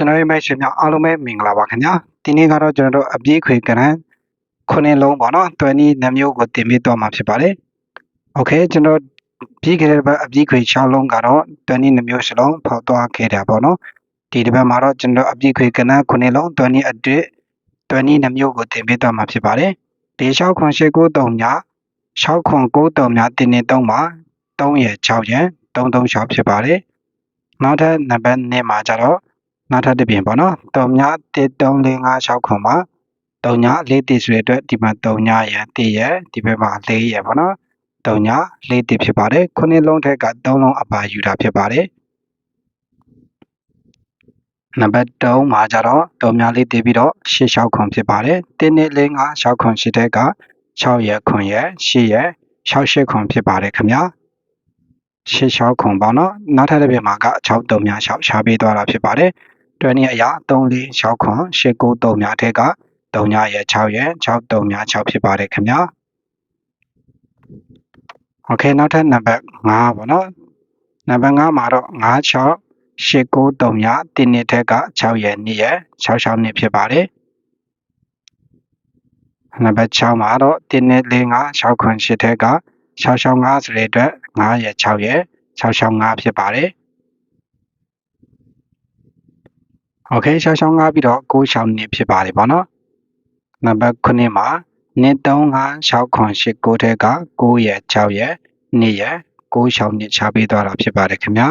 ကျွန်တော်ရဲ့မိတ်ဆွေများအားလုံးပဲမင်္ဂလာပါခင်ဗျာဒီနေ့ကတော့ကျွန်တော်တို့အပြည့်ခွေကရန်ခုနှစ်လုံးပေါ့နော်တွယ်နီနှမျိုးကိုတင်ပေးတော့မှာဖြစ်ပါတယ်โอเคကျွန်တော်ပြီးခဲ့တဲ့ဘက်အပြည့်ခွေ6လုံးကတော့တွယ်နီနှမျိုးစလုံးဖောက်သွားခဲ့တာပေါ့နော်ဒီတစ်ပတ်မှာတော့ကျွန်တော်အပြည့်ခွေကရန်ခုနှစ်လုံးတွယ်နီအတွေ့တွယ်နီနှမျိုးကိုတင်ပေးတော့မှာဖြစ်ပါတယ်ဒီ6ခွန်8 9 3ည6ခွန်9 3ညတင်နေ3မှာ3ရယ်6ရယ်336ဖြစ်ပါတယ်နောက်ထပ်နံပါတ်2မှာကျတော့ နောက်ထပ်တစ်ပြင်ပေါ့နော်တုံည13456ခွန်မှာတုံည4တိဆိုတဲ့အတွက်ဒီမှာတုံညရယ်တိရယ်ဒီဘက်မှာ4ရယ်ပေါ့နော်တုံည4တိဖြစ်ပါတယ်ခုနှစ်လုံးထက်က3လုံးအပါယူတာဖြစ်ပါတယ်နံပါတ်3မှာကျတော့တုံညလေးတည်ပြီးတော့6 6ခွန်ဖြစ်ပါတယ်တင်းနေလေး5 6ခွန်8တက်က6ရယ်ခွန်ရယ်8ရယ်6 8ခွန်ဖြစ်ပါတယ်ခင်ဗျာရှစ်6ခွန်ပေါ့နော်နောက်ထပ်တစ်ပြမှာက6 3များ6ရှားပေးသွားတာဖြစ်ပါတယ် တွဲနည်းအရာ3 4 6ခွန်8 9 3များထက်က3ညရဲ့6ရဲ့6 3များ6ဖြစ်ပါတယ်ခင်ဗျာโอเคနောက်ထပ်နံပါတ်5ပေါ့နော်နံပါတ်5မှာတော့9 6 8 9 3ညတင်းနှစ်ထက်က6ရဲ့2ရဲ့6 6နှစ်ဖြစ်ပါတယ်နံပါတ်6မှာတော့တင်းနှစ်4 5 6ခွန်8ထက်က665ဆိုတဲ့အတွက်9ရဲ့6ရဲ့665ဖြစ်ပါတယ် โอเค665ပြီးတော့96နှစ်ဖြစ်ပါတယ်ပေါ့နော်နံပါတ်9မှာနှစ်35 6ခွန်8 9ထဲက9ရဲ့6ရဲ့2ရဲ့96နှစ်ချပေးသွားတာဖြစ်ပါတယ်ခင်ဗျာ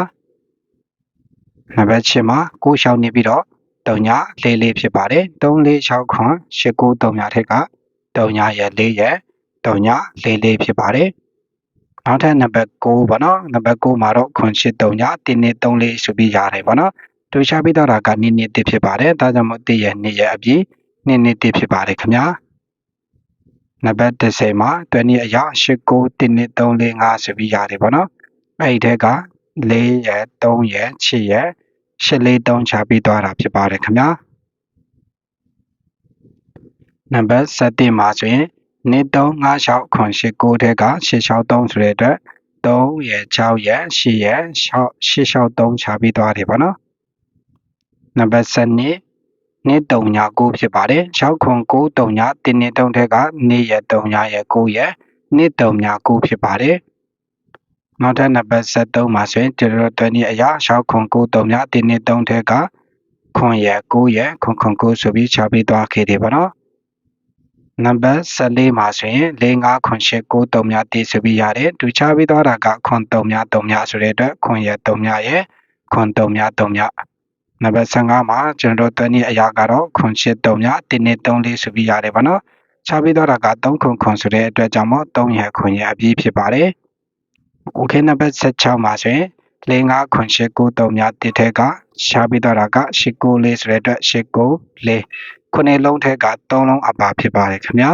နံပါတ်10မှာ96နှစ်ပြီးတော့3ည4လေးဖြစ်ပါတယ်346ခွန်8 9 3ညထက်က3ညရဲ့4ရဲ့3ည4လေးဖြစ်ပါတယ်နောက်ထပ်နံပါတ်6ပေါ့နော်နံပါတ်6မှာတော့ခွန်8 3ည1နှစ်3လေးဆိုပြီးရတယ်ပေါ့နော် တူချပေးတော့တာက2နှစ်1ဖြစ်ပါတယ်ဒါကြောင့်မို့1ရဲ့2ရဲ့အပြင်2နှစ်1ဖြစ်ပါတယ်ခင်ဗျာနံပါတ်30မှာတွဲနည်းအရာ8 9 1နှစ်3 4 5ဆိုပြီးရတယ်ပေါ့နော်အဲ့ဒီထက်က4ရဲ့3ရဲ့6ရဲ့8လေး3ချပြီးသွားတာဖြစ်ပါတယ်ခင်ဗျာနံပါတ်7မှာဆိုရင်နှစ်356ခွန်8 9ထဲက663ဆိုတဲ့အတွက်3ရယ်6ရယ်8ရယ်663ချပြီးသွားတယ်ပေါ့နော် နံပါတ်7နှစ်နှစ်3ည9ဖြစ်ပါတယ်6ခွန်9 3ညတင်းနှစ်3ထက်ကနေ့ရယ်3ညရယ်9ရယ်နှစ်3ည9ဖြစ်ပါတယ်နောက်ထပ်နံပါတ်73မှာဆိုရင်ဒီလိုတွဲနည်းအရာ6ခွန်9 3ညတင်းနှစ်3ထက်ကခွန်ရယ်9ရယ်ခွန်ခွန်9ဆိုပြီးချပြီးသွားခဲ့တယ်ပေါ့နော်နံပါတ်14မှာဆိုရင်၄၅ခွန်၈9 3များတည်ဆိုပြီးရတယ်တူချပြီးသွားတာကခွန်3များ3များဆိုတဲ့အတွက်ခွန်ရ3များရဲ့ခွန်3များ3များ နံပါတ်15မှာကျွန်တော်တို့တွဲနည်းအရာကတော့ခွန်8 3များတင်းနေ3လေးဆိုပြီးရတယ်ဗောနော်ချပြီးသွားတာက3ခွန်ခွန်ဆိုတဲ့အတွက်ကြောင့်မို့3ရခွန်ရအပြည့်ဖြစ်ပါတယ်โอเคနံပါတ်16မှာဆိုရင်၄၅ခွန်၈9 3များတစ်ထက်ကရှားပြီးသွားတာက၈9လေးဆိုတဲ့အတွက်၈9လေးခုနှစ်လုံးထက်က3လုံးအပါဖြစ်ပါတယ်ခင်ဗျာ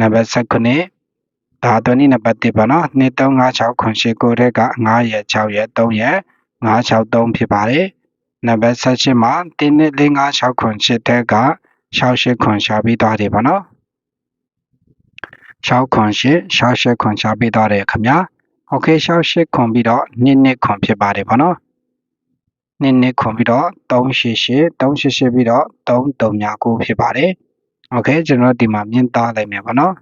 နံပါတ်19ဒါတော့နိနံပါတ်1ပါနော်2356ခွန်ရှိကိုထက်က9ရက်6ရက်3ရက်963ဖြစ်ပါတယ် နံပါတ်18မှာ12556ခွန်ရှိထက်က68ခွန်ရှာပြီးသွားတယ်ပါနော်6ခွန်ရှိ68ခွန်ရှာပြီးသွားတယ်ခင်ဗျာโอเค68ခွန်ပြီးတော့2နှစ်ခွန်ဖြစ်ပါတယ်ပါနော်နည်းနည်းခွန်ပြီးတော့388 388ပြီးတော့3359ဖြစ်ပါတယ်โอเคကျွန်တော်ဒီမှာမြင်သားလိုက်မယ်ပေါ့နော်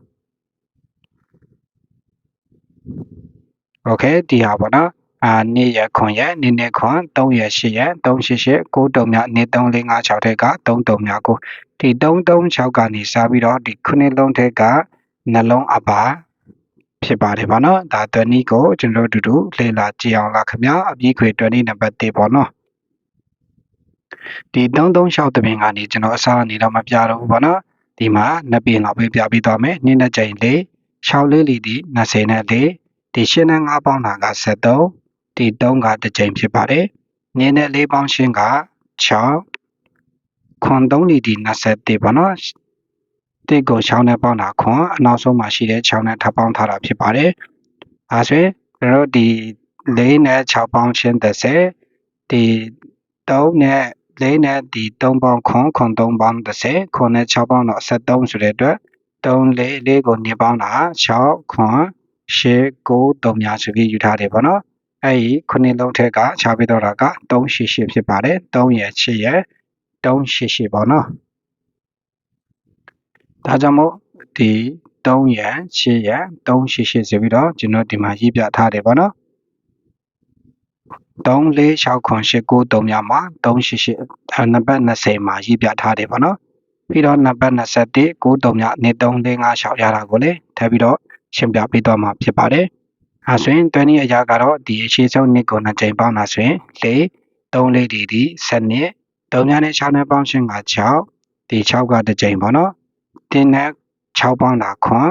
โอเคဒီဟာပေါ့နော် အာနေရခွန်ရနေနေခွန်3ရ8ရ388 9တုံမြနေ3456ထက်က3တုံမြကိုဒီ336ကနေစားပြီးတော့ဒီခုနှစ်လုံးထက်ကနှလုံးအပါဖြစ်ပါတယ်ဗောနော်ဒါတွနီကိုကျွန်တော်တို့အတူတူလေ့လာကြည့်အောင်လားခင်ဗျာအပြီးခွေတွနီနံပါတ်1ပေါ့နော်ဒီ336တပင်ကနေကျွန်တော်အစားအနေတော့မပြတော့ဘူးပေါ့နော်ဒီမှာနှစ်ပင်လောက်ပဲပြပြီးသွားမယ်နှစ်နှစ်ကြိမ်လေး6လေးလီဒီ20နဲ့လေးဒီရှင်းနဲ့5ပေါင်းတာက73 ဒီ3ကတစ်ကြိမ်ဖြစ်ပါတယ်နင်းနဲ့4ပေါင်းရှင်းက6ခွန်3လီဒီ21ပေါ့နော်တစ်ကို6နဲ့ပေါင်းတာခွန်အနောက်ဆုံးမှာရှိတဲ့6နဲ့ထပ်ပေါင်းထားတာဖြစ်ပါတယ်အဲဆိုရင်ကျွန်တော်တို့ဒီ4နဲ့6ပေါင်းရှင်း30ဒီ3နဲ့လေးနဲ့ဒီ3ပေါင်းခွန်ခွန်3ပေါင်း30ခွန်နဲ့6ပေါင်းတော့73ဆိုတဲ့အတွက်3လေးလေးကို2ပေါင်းတာ6ခွန်8 9 3များဆိုပြီးယူထားတယ်ပေါ့နော် အဲ့ဒီခုနှစ်လုံးထက်ကခြားပေးတော့တာက388ဖြစ်ပါတယ်3ရယ်8ရယ်388ပေါ့နော်ဒါကြောင့်မို့ဒီ3ရန်8ရန်388ဆိုပြီးတော့ကျွန်တော်ဒီမှာရေးပြထားတယ်ပေါ့နော်3 4 6 9 8 9 3ညမှာ388နံပါတ်20မှာရေးပြထားတယ်ပေါ့နော်ပြီးတော့နံပါတ်21 9 3ညနေ3 4 5 6ရတာကိုလေထပ်ပြီးတော့ရှင်းပြပေးသွားမှာဖြစ်ပါတယ် ။အဲဆိုရင်20အရာကတော့ဒီအခြေဆုံးနှစ်ကိုနှစ်ကြိမ်ပေါင်းတာဆိုရင်၄၃လေးဒီဒီ7နှစ်၃ညနဲ့6နဲ့ပေါင်းရှင်က6ဒီ6ကတစ်ကြိမ်ပေါ့နော်။တင်းနဲ့6ပေါင်းတာခွန်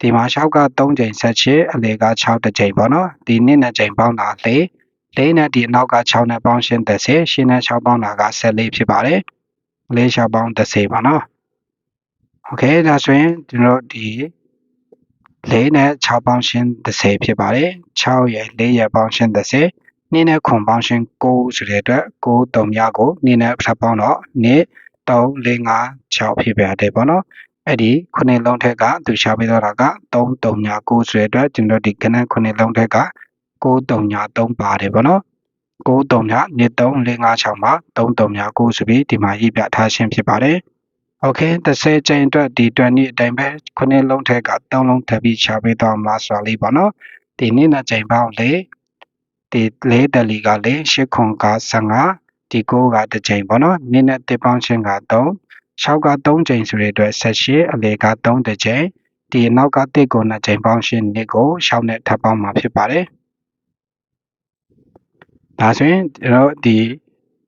ဒီမှာ6က3ကြိမ်ဆက်ချစ်အလေက6တစ်ကြိမ်ပေါ့နော်။ဒီနှစ်နဲ့ကြိမ်ပေါင်းတာ၄လေးနဲ့ဒီအနောက်က6နဲ့ပေါင်းရှင်းသက်စေရှင်းနဲ့6ပေါင်းတာက14ဖြစ်ပါတယ်။လေး6ပေါင်းသက်စေပါနော်။ Okay ဒါဆိုရင်ကျွန်တော်တို့ဒီ 4နဲ့6ပေါင်းရှင်း30ဖြစ်ပါတယ်6ရယ်4ရယ်ပေါင်းရှင်း30နင်းနဲ့ခွန်ပေါင်းရှင်း9ဆိုတဲ့အတွက်9 3ညကိုနင်းနဲ့ဖတ်ပေါင်းတော့နင်း3 4 5 6ဖြစ်ပြတယ်ပေါ့နော်အဲ့ဒီခုနှစ်လုံးထက်ကသူရှာပေးတော့တာက3 3ည9ဆိုတဲ့အတွက်ကျွန်တော်ဒီကနန်းခုနှစ်လုံးထက်က9 3ည3ပါတယ်ပေါ့နော်9 3ညနှစ်3 4 5 6မှာ3 3ည9ဆိုပြီးဒီမှာရေးပြထားခြင်းဖြစ်ပါတယ် okay တစ်ဆယ်ချိန်အတွက်ဒီ20နှစ်အတိုင်းပဲခုနှစ်လုံးထက်က3လုံးထပ်ပြီးချပေးသွားမှာဆိုတာလေးပေါ့နော်ဒီနေ့နဲ့ချိန်ပေါင်းလေဒီလေးတလီကလေ6ခွန်က15ဒီ9ကတစ်ချိန်ပေါ့နော်နေ့နဲ့တစ်ပေါင်းချင်းက3 6က3ချိန်ဆိုတဲ့အတွက်78အလေက3တစ်ချိန်ဒီနောက်ကတစ်ကို2ချိန်ပေါင်းရှင်းနှစ်ကို6နဲ့ထပ်ပေါင်းမှာဖြစ်ပါတယ်ဒါဆိုရင်ကျွန်တော်ဒီ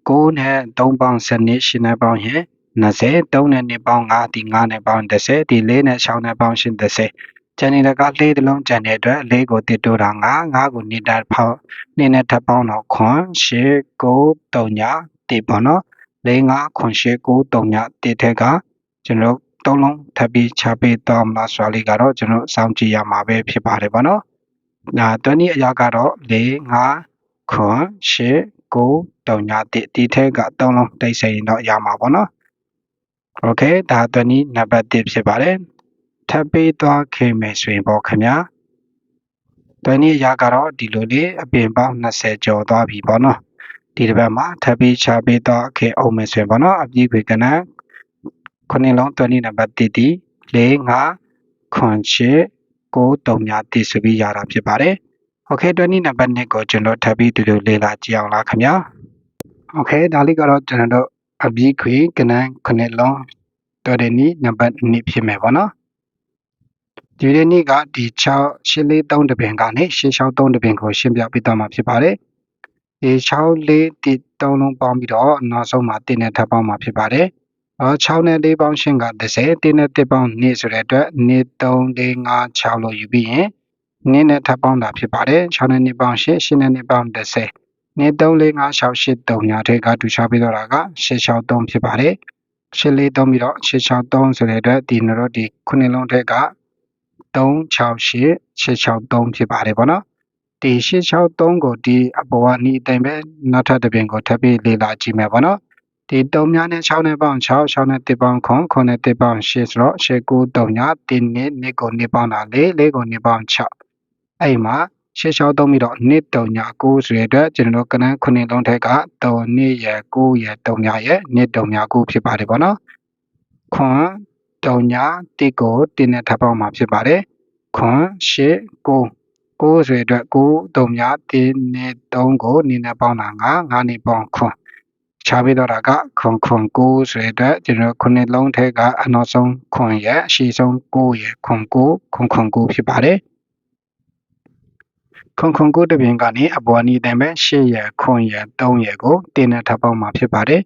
9နဲ့3ပေါင်း7နဲ့8နဲ့ပေါင်းရင် 20 3နဲ့2ပေါင်း5ဒီ9နဲ့ပေါင်း30ဒီ4နဲ့6နဲ့ပေါင်းရှင်း30ကျန်နေတဲ့ကလေးတစ်လုံးကျန်တဲ့အတွက်လေးကိုတစ်တိုးတာ9 9ကိုနေတာဖောက်နင်းနဲ့ထပ်ပေါင်းတော့ခွန်8 9 3ညတိပေါ့နော်4 5ခွန်8 9 3ညတိထက်ကကျွန်တော်သုံးလုံးထပ်ပြီးချပေးတော့မှာဆိုလေးကတော့ကျွန်တော်စောင့်ကြည့်ရမှာပဲဖြစ်ပါတယ်ပေါ့နော်။ဒါတွန်းဤအရာကတော့4 5ခွန်8 9 3ညတိဒီထက်ကသုံးလုံးတိတ်ဆိန်တော့ရမှာပေါ့နော်။ Okay ဒါတွန်းဤနံပါတ်1ဖြစ်ပါတယ်။ထပ်ပေးသွားခဲ့မယ်ဆိုရင်ပေါ့ခင်ဗျာတွန်းဤအရာကတော့ဒီလိုလေးအပြင်ပေါင်း20ကျော်သွားပြီပေါ့နော်။ဒီတစ်ပတ်မှာထပ်ပြီးချပေးသွားခဲ့အောင်မယ်ဆိုရင်ပေါ့နော်အပြည့်ခွေကနန်းခုနှစ်လုံးတွန်းဤနံပါတ်1ဒီ4 5ခွန်8 9 3များတည်ဆိုပြီးရတာဖြစ်ပါတယ်။ Okay တွန်းဤနံပါတ်2ကိုကျွန်တော်ထပ်ပြီးဒီလိုလေ့လာကြည့်အောင်လားခင်ဗျာ။ Okay ဒါလေးကတော့ကျွန်တော်တို့ အပြည့်ခွေကနန်းခုနှစ်လုံးတွန်းဤနံပါတ်2ဖြစ်မယ်ပေါ့နော်။ဒီနေ့ကဒီ6 843တပင်ကနေ663တပင်ကိုရှင်းပြပေးသွားမှာဖြစ်ပါတယ်။ဒီ64တိ3လုံးပေါင်းပြီးတော့နောက်ဆုံးမှာတင်းနဲ့ထပ်ပေါင်းမှာဖြစ်ပါတယ်။အော်6နဲ့4ပေါင်းရှင်းက30တင်းနဲ့1ပေါင်း2ဆိုတဲ့အတွက်2 3 4 5 6လို့ယူပြီးရင်2နဲ့ထပ်ပေါင်းတာဖြစ်ပါတယ်။6နဲ့2ပေါင်း8 8နဲ့2ပေါင်း30 2 3 4 5 6 8 3ညာထဲကတူချပေးတော့တာက663ဖြစ်ပါတယ်။8လေးသုံးပြီးတော့663ဆိုတဲ့အတွက်ဒီနော်ဒီခုနှစ်လုံးထက်က368 663ဖြစ်ပါတယ်ပေါ့နော်ဒီ663ကိုဒီအပေါ်ကနီးအတိုင်းပဲနောက်ထပ်တစ်ပြင်ကိုထပ်ပြီးလေ့လာကြည့်မယ်ပေါ့နော်ဒီ3များနဲ့6နဲ့ပေါင်း6 6နဲ့1ပေါင်း9 9နဲ့1ပေါင်း8ဆိုတော့8 9 3ည1နှစ်နှစ်ကိုနှစ်ပေါင်းတာ4 4ကိုနှစ်ပေါင်း6အဲ့မှာ ရှေ့လျှောက်သုံးပြီးတော့နှစ်တုံညာ9ဆိုတဲ့အတွက်ကျွန်တော်တို့ကနန်းခုနှစ်လုံးထက်က3နှစ်ရယ်9ရယ်3ညရယ်နှစ်တုံညာ9ဖြစ်ပါတယ်ပေါ့နော်ခွန်တုံညာတိကိုတင်းနဲ့ထပ်ပေါင်းမှာဖြစ်ပါတယ်ခွန်ရှစ်ကိုကိုဆိုတဲ့အတွက်ကိုတုံညာတင်းနဲ့3ကိုနင်းနဲ့ပေါင်းတာ9 9နဲ့ပေါင်းခွန်ချပေးတော့တာကခွန်ခွန်9ဆိုတဲ့အတွက်ကျွန်တော်ခုနှစ်လုံးထဲကအနောက်ဆုံးခွန်ရဲ့အရှိဆုံး9ရဲ့ခွန်9ခွန်ခွန်9ဖြစ်ပါတယ် ခွန်ခွန်9တပြင်ကနေအပေါ်နီးတယ်မဲ့8ရယ်ခွန်ရယ်3ရယ်ကိုတင်းနဲ့ထပ်ပေါင်းမှာဖြစ်ပါတယ်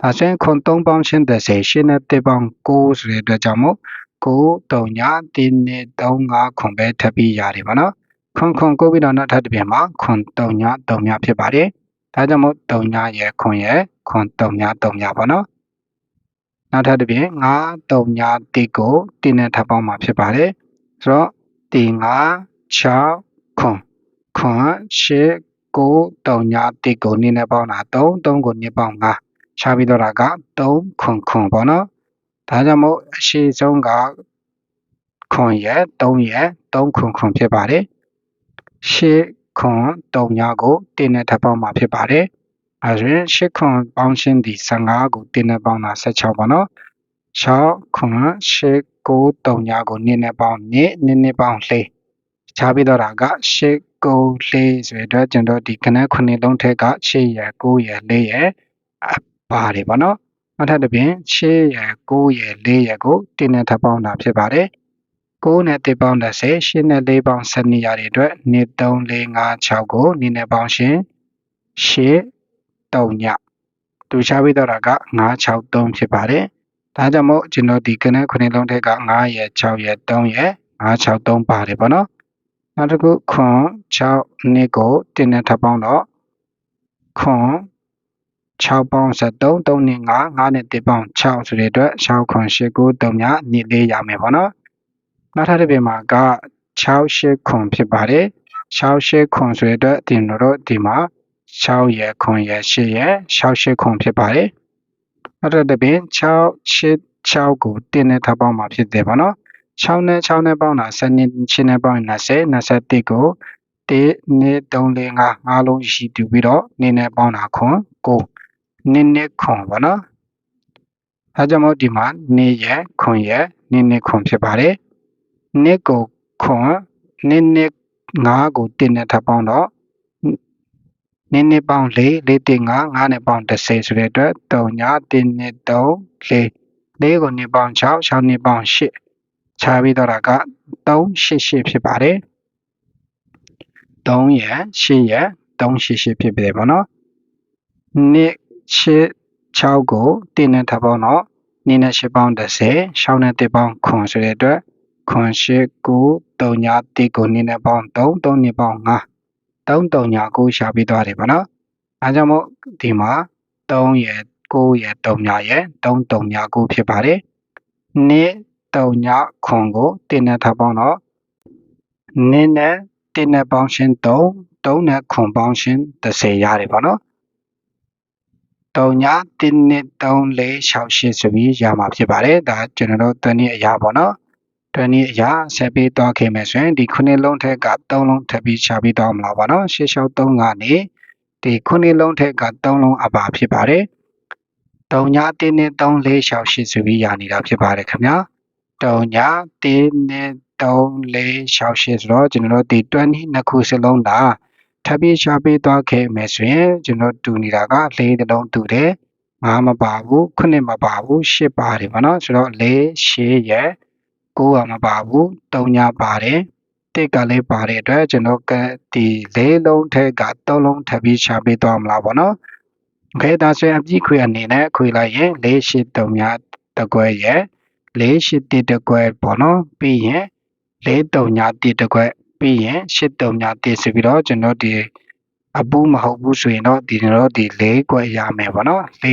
ဒါဆိုရင်ခွန်3ပေါင်းရှင်းတဲ့စေရှင်းနဲ့1ပေါင်း9ဆိုတဲ့အတွက်ကြောင့်မို့9 3ည1နဲ့3 5ခွန်ပဲထပ်ပြီးရတယ်ဗောနော်ခွန်ခွန်9ပြီးတော့နောက်ထပ်တစ်ပြင်မှာခွန်3ည3ညဖြစ်ပါတယ်ဒါကြောင့်မို့3ညရယ်ခွန်ရယ်ခွန်3ည3ညဗောနော်နောက်ထပ်တစ်ပြင်9 3ည1ကို1နဲ့ထပ်ပေါင်းမှာဖြစ်ပါတယ်ဆိုတော့ဒီ9 6ခွန် ခွန်8 9 3ည1ကို2နဲ့ပေါင်းတာ3 3ကို2ပေါင်း5ရှားပြီးတော့တာက3ခွန်ခွန်ပေါ့နော်ဒါကြောင့်မို့အရှိဆုံးကခွန်ရဲ့3ရဲ့3ခွန်ခွန်ဖြစ်ပါတယ်ရှေ့ခွန်3ညကိုတင်းနဲ့ထပ်ပေါင်းမှာဖြစ်ပါတယ်အဲဒါဆိုရင်ရှစ်ခွန်ပေါင်းရှင်းဒီ15ကိုတင်းနဲ့ပေါင်းတာ16ပေါ့နော်6ခွန်ရှစ်ကို3ညကိုနင်းနဲ့ပေါင်းနင်းနင်းနဲ့ပေါင်းလေး ခြားပြီးတော့တာကရှစ်ကိုလေးဆိုရတဲ့ကျွန်တော်ဒီခဏခုနှစ်လုံးထက်က6ရယ်9ရယ်4ရယ်ပါတယ်ပေါ့နော်နောက်ထပ်တစ်ပြင်6ရယ်9ရယ်4ရယ်ကိုတင်းနဲ့ထပ်ပေါင်းတာဖြစ်ပါတယ်9နဲ့1ပေါင်း30 8နဲ့4ပေါင်း12ရတဲ့အတွက်2 3 4 5 6ကိုနင်းနဲ့ပေါင်းရှင်း8 3ညသူချပြီးတော့တာက963ဖြစ်ပါတယ်ဒါကြောင့်မို့ကျွန်တော်ဒီကနက်ခုနှစ်လုံးထက်က9ရယ်6ရယ်3ရယ်963ပါတယ်ပေါ့နော် နောက်တစ်ခုခွန်6နှစ်ကိုတင်းနဲ့ထပ်ပေါင်းတော့ခွန်6ပေါင်း73 3နဲ့5 5နဲ့1ပေါင်း6ဆိုတဲ့အတွက်6ခွန်8 9 3ညနှစ်လေးရမယ်ပေါ့နော်နောက်ထပ်တစ်ပြင်မှာက6 8ခွန်ဖြစ်ပါတယ်6 8ခွန်ဆိုတဲ့အတွက်ဒီတို့ဒီမှာ6ရယ်ခွန်ရယ်8ရယ်6 8ခွန်ဖြစ်ပါတယ်နောက်တစ်တစ်ပြင်6 8 6ကိုတင်းနဲ့ထပ်ပေါင်းမှာဖြစ်တယ်ပေါ့နော် 6နဲ့6နဲ့ပေါင်းတာ7နဲ့6နဲ့ပေါင်း20 21ကို1 2 3 4 5 5လုံးရှိတူပြီးတော့နေနဲ့ပေါင်းတာခွန်9နင်းနဲ့ခွန်ပေါ့နော်အဲကြောင့်မို့ဒီမှာနေရယ်ခွန်ရယ်နင်းနဲ့ခွန်ဖြစ်ပါတယ်နေကိုခွန်နင်းနဲ့9ကို1နဲ့ထပ်ပေါင်းတော့နင်းနဲ့ပေါင်း4 4တင်9 9နဲ့ပေါင်း10ဆိုတဲ့အတွက်3ည1နဲ့3 4 4ကိုနှစ်ပေါင်း6 6နှစ်ပေါင်း8 ခြားပြီးတော့တာက388ဖြစ်ပါတယ်3ရယ်8ရယ်388ဖြစ်ပြီပေါ့နော်နှစ်8 6ကို1နဲ့ထပ်ပေါင်းတော့2နဲ့8ပေါင်း30 6နဲ့1ပေါင်းခွန်ဆိုတဲ့အတွက်ခွန်8 9 3ည1ကို2နဲ့ပေါင်း3 3နှစ်ပေါင်း5 3 3ည9ရှာပြီးသွားတယ်ပေါ့နော်အဲကြောင့်မို့ဒီမှာ3ရယ်9ရယ်3ညရယ်3 3ည9ဖြစ်ပါတယ်နှစ် 3ညခွန်ကို1နဲ့ထပ်ပေါင်းတော့နှစ်နဲ့1နဲ့ပေါင်းရှင်း3 3နဲ့ခွန်ပေါင်းရှင်း30ရတယ်ပေါ့နော်3ည1နှစ်3 4 6 8ဆိုပြီးရမှာဖြစ်ပါတယ်ဒါကျွန်တော်တို့တနည်းအရာပေါ့နော်တနည်းအရာဆက်ပြီးသွားခဲ့မယ်ဆိုရင်ဒီခုနှစ်လုံးထက်က3လုံးထပ်ပြီးချပြီးသွားမလားပေါ့နော်6 6 3ကနေဒီခုနှစ်လုံးထက်က3လုံးအပါဖြစ်ပါတယ်3ည1နှစ်3 4 6 8ဆိုပြီးရနေတာဖြစ်ပါတယ်ခင်ဗျာ 3ညာ3နဲ့3 4 6 8ဆိုတော့ကျွန်တော်တို့ဒီ20နှစ်ခုစလုံးတာထပ်ပြီးရှားပေးသွားခဲ့မယ်ဆိုရင်ကျွန်တော်တူနေတာက၄တလုံးတူတယ်၅မပါဘူး9မပါဘူး10ပါတယ်ပေါ့နော်ဆိုတော့၄10ရဲ့9ကမပါဘူး3ညာပါတယ်တစ်ကလည်းပါတဲ့အတွက်ကျွန်တော်ကဒီ၄လုံးထက်က3လုံးထပ်ပြီးရှားပေးသွားမလားပေါ့နော်ခဲဒါဆိုရင်အပြည့်ခွေအနေနဲ့ခွေလိုက်ရင်၄10 3ညာတကွဲရဲ့ ၄၈တစ်တကွဲပေါ့နော်ပြီးရင်၄3ညတစ်တကွဲပြီးရင်၈3ညတစ်ဆိုပြီးတော့ကျွန်တော်ဒီအပူးမဟုတ်ဘူးဆိုရင်တော့ဒီတော့ဒီ၄ကွက်ရမယ်ပေါ့နော်၄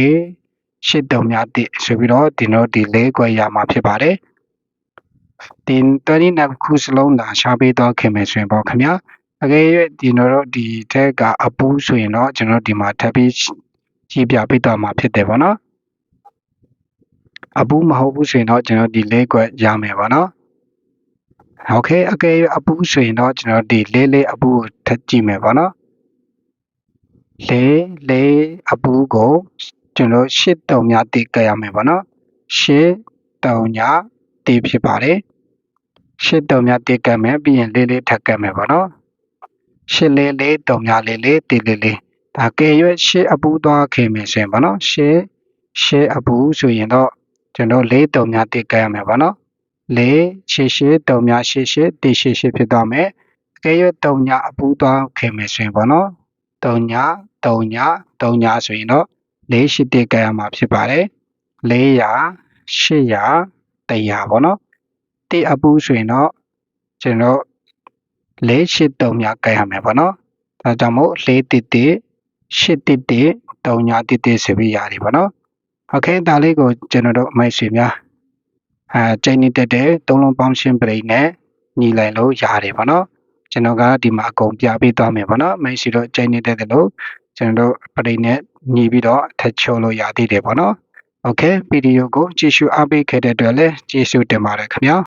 ၈3ညတစ်ဆိုပြီးတော့ဒီတော့ဒီ၄ကွက်ရမှာဖြစ်ပါတယ်ဒီ20နှစ်ခုစလုံးသာရှားပေးတော့ခင်မယ်ဆိုရင်ပေါ့ခင်ဗျာအကယ်၍ဒီတော့ဒီထက်ကအပူးဆိုရင်တော့ကျွန်တော်ဒီမှာထပ်ပြီးကြီးပြပေးတော့မှာဖြစ်တယ်ပေါ့နော် အပူးမဟုတ်ဘူးဆိုရင်တော့ကျွန်တော်ဒီ၄ကွက်ရမယ်ပေါ့နော်โอเคအကယ်၍အပူးဆိုရင်တော့ကျွန်တော်ဒီလေးလေးအပူးကိုထပ်ကြည့်မယ်ပေါ့နော်လေးလေးအပူးကိုကျွန်တော်ရှစ်တုံများတိကရမယ်ပေါ့နော်ရှစ်တုံညာတိဖြစ်ပါတယ်ရှစ်တုံများတိကမယ်ပြီးရင်လေးလေးထပ်ကမယ်ပေါ့နော်ရှစ်လေးလေးတုံများလေးလေးတိလေးလေးဒါကဲရွရှစ်အပူးသွားခင်မယ်ဆိုရင်ပေါ့နော်ရှစ်ရှစ်အပူးဆိုရင်တော့ ကျွန်တော်လေးတုံများတိကရမယ်ပေါ့နော်လေးရှစ်ရှစ်တုံများရှစ်ရှစ်တိရှစ်ရှစ်ဖြစ်သွားမယ်အကဲရွတုံညာအပူးသွားခင်မယ်ဆိုရင်ပေါ့နော်တုံညာတုံညာတုံညာဆိုရင်တော့လေးရှစ်တိကရမှာဖြစ်ပါတယ်400 800 100ပေါ့နော်တိအပူးဆိုရင်တော့ကျွန်တော်လေးရှစ်တုံညာကရမယ်ပေါ့နော်ဒါကြောင့်မို့လေးတိတိရှစ်တိတိတုံညာတိတိဆိုပြီးရတယ်ပေါ့နော် โอเคဒါလေးကိုကျွန်တော်တို့မိုက်ဆွေများအဲချိန်နေတက်တဲ့သုံးလုံးပေါင်းရှင်းပရိနဲ့ညီလိုက်လို့ရတယ်ပေါ့နော်ကျွန်တော်ကဒီမှာအကုန်ပြပေးသွားမယ်ပေါ့နော်မိုက်ဆွေတို့ချိန်နေတက်တယ်လို့ကျွန်တော်တို့ပရိနဲ့ညီပြီးတော့ထပ်ချိုးလို့ရသေးတယ်ပေါ့နော်โอเคဗီဒီယိုကိုကြည့်ရှုအားပေးခဲ့တဲ့အတွက်လည်းကျေးဇူးတင်ပါတယ်ခင်ဗျာ